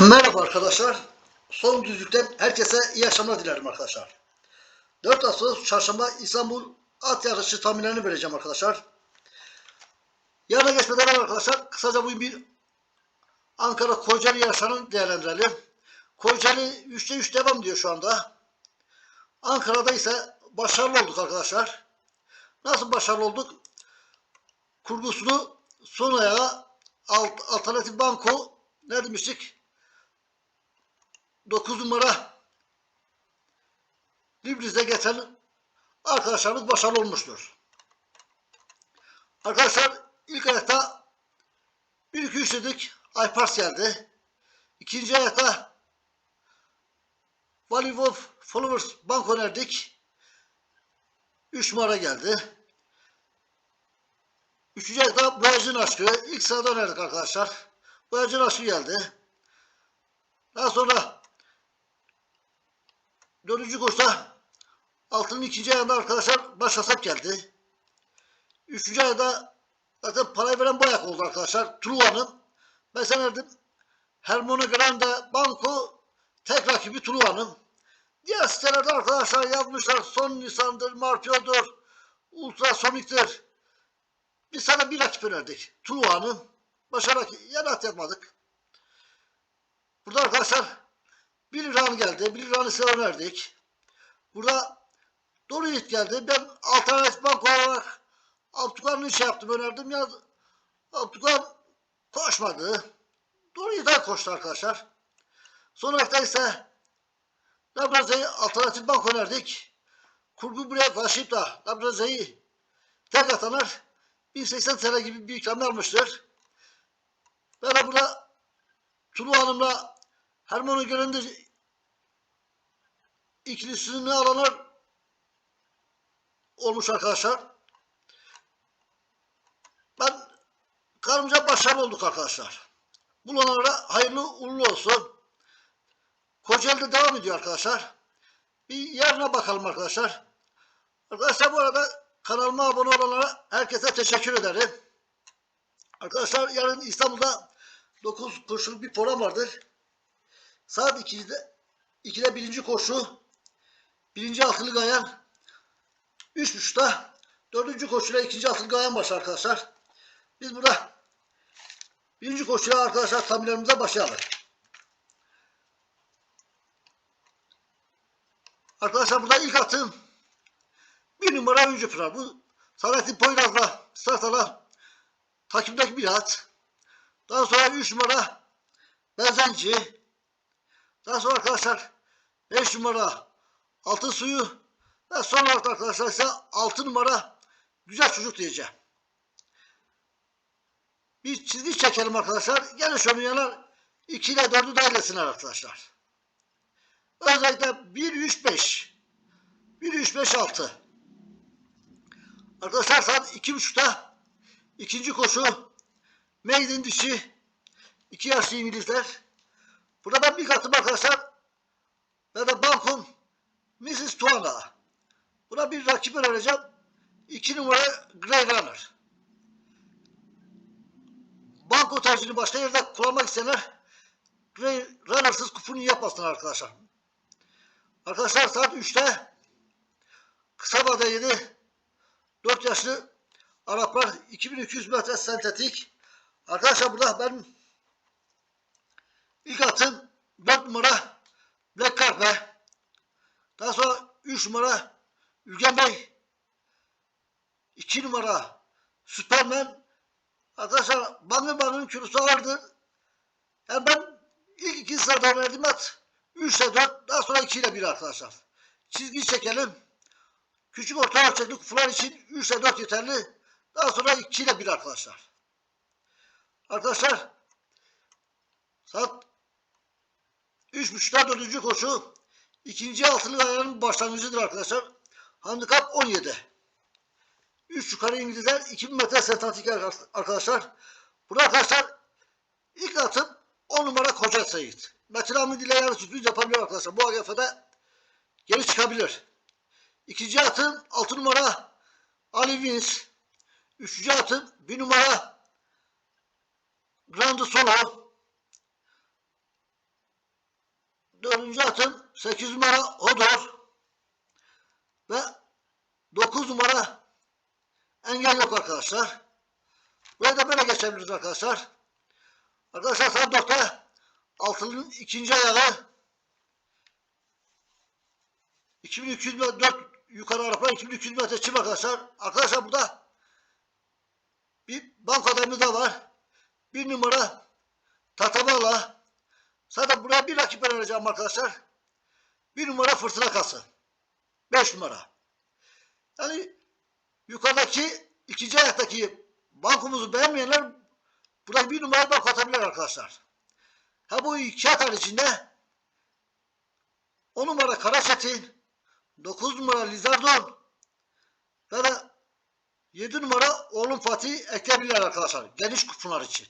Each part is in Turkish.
Merhaba arkadaşlar. Son düzlükten herkese iyi akşamlar dilerim arkadaşlar. 4 Ağustos Çarşamba İstanbul at yarışı tahminlerini vereceğim arkadaşlar. Yarına geçmeden arkadaşlar kısaca bu bir Ankara Kocaeli yarışlarını değerlendirelim. Kocaeli 3'te 3 devam diyor şu anda. Ankara'da ise başarılı olduk arkadaşlar. Nasıl başarılı olduk? Kurgusunu son ayağa alt, alternatif banko ne demiştik? 9 numara Libriz'e geçen arkadaşlarımız başarılı olmuştur. Arkadaşlar ilk ayakta 1-2-3 dedik. Aypars geldi. İkinci ayakta Valley of Followers bank önerdik. 3 numara geldi. Üçüncü ayakta Boyacı'nın aşkı. İlk sırada önerdik arkadaşlar. Boyacı'nın aşkı geldi. Daha sonra dördüncü koşta altının ikinci ayağında arkadaşlar başlasak geldi. Üçüncü ayda zaten parayı veren bu ayak oldu arkadaşlar. Truva'nın. Ben sanırdım Hermione Grande Banco tek rakibi Truva'nın. Diğer sitelerde arkadaşlar yazmışlar son Nisan'dır, Marpio'dur, Ultrasonic'tir. Biz sana bir rakip önerdik. Truva'nın. Başa rakip, yan at yapmadık. Burada arkadaşlar bir İran geldi. Bir İran'ı size önerdik. Burada Doğru Yiğit geldi. Ben alternatif bank olarak Abdülkan'ın şey yaptım önerdim. Ya Abdülkan koşmadı. Doğru Yiğit'e koştu arkadaşlar. Son hafta ise Labraze'yi alternatif bank önerdik. Kurgu buraya taşıyıp da Labraze'yi tek atanlar 1080 TL gibi bir ikram almıştır. Ben de burada Tulu Hanım'la gönlünde ikilisini alanlar olmuş arkadaşlar. Ben karımca başarılı olduk arkadaşlar. Bulanlara hayırlı uğurlu olsun. Kocaeli'de devam ediyor arkadaşlar. Bir yarına bakalım arkadaşlar. Arkadaşlar bu arada kanalıma abone olanlara herkese teşekkür ederim. Arkadaşlar yarın İstanbul'da 9 kurşunluk bir program vardır. Saat 2'de 2'de birinci koşu, birinci altılı gayan, 3.30'da dördüncü koşuyla ikinci altılı gayan başlar arkadaşlar. Biz burada birinci koşuyla arkadaşlar tahminlerimize başlayalım. Arkadaşlar burada ilk atım bir numara oyuncu Pınar. Bu Saadettin Poyraz'la startala takımdaki bir at. Daha sonra 3 numara Bezenci. Daha sonra arkadaşlar 5 numara Altın Suyu ve son olarak arkadaşlar ise 6 numara Güzel Çocuk diyeceğim. Bir çizgi çekelim arkadaşlar. Gene şöyle yanar 2 ile 4'ü dairesinler arkadaşlar. Özellikle 1, 3, 5. 1, 3, 5, 6. Arkadaşlar saat 2.30'da ikinci koşu Maiden dişi iki yaşlı İngilizler. Burada ben bir katım arkadaşlar ve de Balkon Mrs. Tuana. Buna bir rakip önereceğim. İki numara Grey Runner. Banko tercihini başka yerde kullanmak isteyenler Grey Runner'sız kuponu yapmasınlar arkadaşlar. Arkadaşlar saat 3'te kısa vade 7 4 yaşlı Araplar 2200 metre sentetik. Arkadaşlar burada ben ilk atım 4 numara Black Carpe. Daha sonra 3 numara Ülgen Bey. 2 numara Superman. Arkadaşlar bangır bangırın kilosu ağırdır. Yani ben ilk iki sırada verdiğim at 3 ile 4 daha sonra 2 ile 1 arkadaşlar. Çizgi çekelim. Küçük orta ölçekli kutular için 3 ile 4 yeterli. Daha sonra 2 ile 1 arkadaşlar. Arkadaşlar saat 3.30'da 4. koşu ikinci altılı ayarının başlangıcıdır arkadaşlar. Handikap 17. 3 yukarı İngilizler 2000 metre sentetik arkadaşlar. Burada arkadaşlar ilk atım 10 numara Koca Seyit. Metin Hamid ile yarı sürpriz yapabilir arkadaşlar. Bu AGF'de geri çıkabilir. İkinci atım 6 numara Ali Vince. Üçüncü atım 1 numara Grand Solo. Dördüncü atım 8 numara Hodor. Ve 9 numara engel yok arkadaşlar. Buraya da böyle geçebiliriz arkadaşlar. Arkadaşlar 4'te altının ikinci ayağı 2200 metre 4 yukarı araba 2200 metre çim arkadaşlar. Arkadaşlar burada bir bank adamı da var. Bir numara Tatabala. Zaten buraya bir rakip vereceğim arkadaşlar. Bir numara fırtına kası. Beş numara. Yani yukarıdaki ikinci ayaktaki bankumuzu beğenmeyenler burada bir numara bank atabilir arkadaşlar. Ha bu iki atar içinde 10 numara Karaçetin, 9 numara Lizardon ve de 7 numara oğlum Fatih ekleyebilirler arkadaşlar. Geniş kutular için.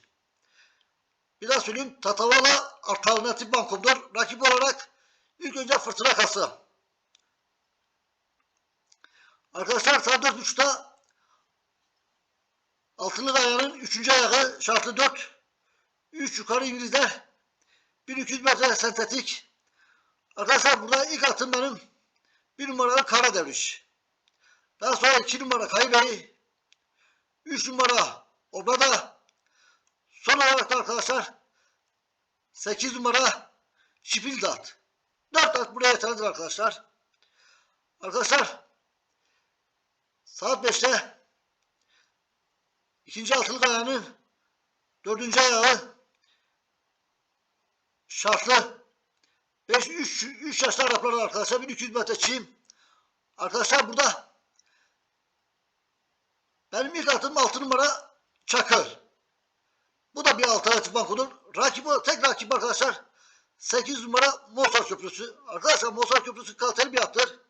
Bir daha söyleyeyim. Tatavala alternatif bankumdur. Rakip olarak ilk önce fırtına kası. Arkadaşlar saat 4.30'da Altılı Kaya'nın 3. ayağı şartlı 4. 3 yukarı İngilizler. 1200 metre sentetik. Arkadaşlar burada ilk atım benim bir numaralı Kara Devriş. Daha sonra iki numara Kaybey. Üç numara Obada. Son olarak da arkadaşlar 8 numara Şipildat. 4 at buraya yeterlidir arkadaşlar. Arkadaşlar saat 5'te ikinci altılı ayağının dördüncü ayağı şartlı 5 3 3 yaşlı Araplar arkadaşlar 1200 metre çim. Arkadaşlar burada benim ilk atım 6 numara Çakır. Bu da bir alternatif bankodur. Rakip tek rakip arkadaşlar 8 numara Mozart Köprüsü. Arkadaşlar Mozart Köprüsü kaliteli bir attır.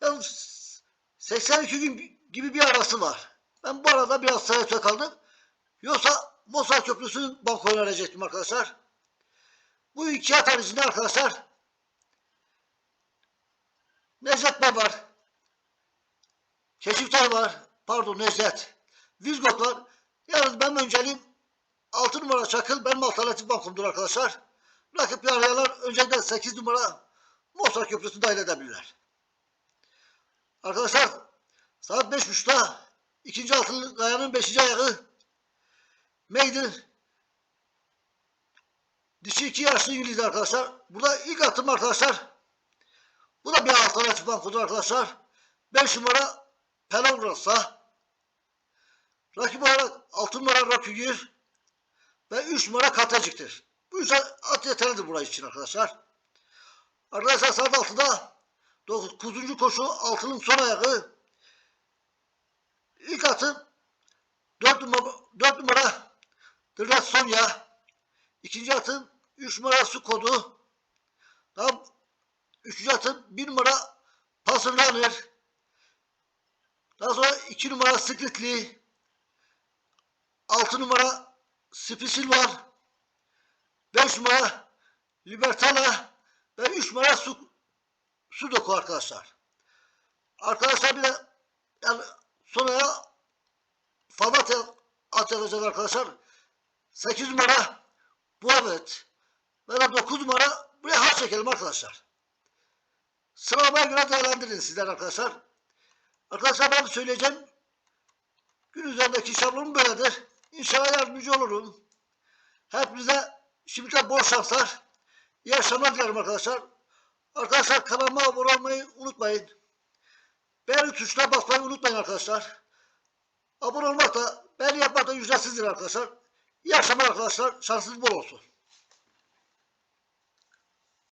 Yalnız 82 gün gibi bir arası var. Ben bu arada biraz tereddüte kaldım. Yoksa Mozart Köprüsü'nün banko önerecektim arkadaşlar. Bu iki at haricinde arkadaşlar Necdet Bey var. Keşifler var. Pardon Necdet. Vizgot var. Yalnız ben önceliğim 6 numara Çakıl benim alternatif bankumdur arkadaşlar. Rakip arayanlar önceden 8 numara Mostar Köprüsü dahil edebilirler. Arkadaşlar saat 5.30'da ikinci altılı kayanın 5. ayağı Maiden Dişi iki yaşlı İngiliz arkadaşlar. Burada ilk atım arkadaşlar. Bu da bir alternatif bankodur arkadaşlar. 5 numara Pelavrasa. Rakip olarak 6 numara Rakügir ve 3 numara Katacık'tır. Bu üç at yeterlidir burası için arkadaşlar. Arkadaşlar saat 6'da 9. koşu altının son ayağı. İlk atım 4 numara, 4 numara Dırdat Sonya. İkinci atım 3 numara su kodu. Daha üçüncü atım 1 numara Pasırlanır. Daha sonra 2 numara Sıklıtli. 6 numara Spisil var. 5 numara Libertala ve 3 numara su, Sudoku arkadaşlar. Arkadaşlar bir de yani sonra Fabat at yazacağız arkadaşlar. 8 numara Muhammed ve de 9 numara buraya harç çekelim arkadaşlar. Sıralamaya göre değerlendirin sizler arkadaşlar. Arkadaşlar ben söyleyeceğim. Gün üzerindeki şablonum böyledir. İnşallah yardımcı olurum. Hepinize şimdiden bol şanslar. İyi akşamlar dilerim arkadaşlar. Arkadaşlar kanalıma abone olmayı unutmayın. Beğeni tuşuna basmayı unutmayın arkadaşlar. Abone olmak da beğeni yapmak da ücretsizdir arkadaşlar. İyi akşamlar arkadaşlar. Şansınız bol olsun.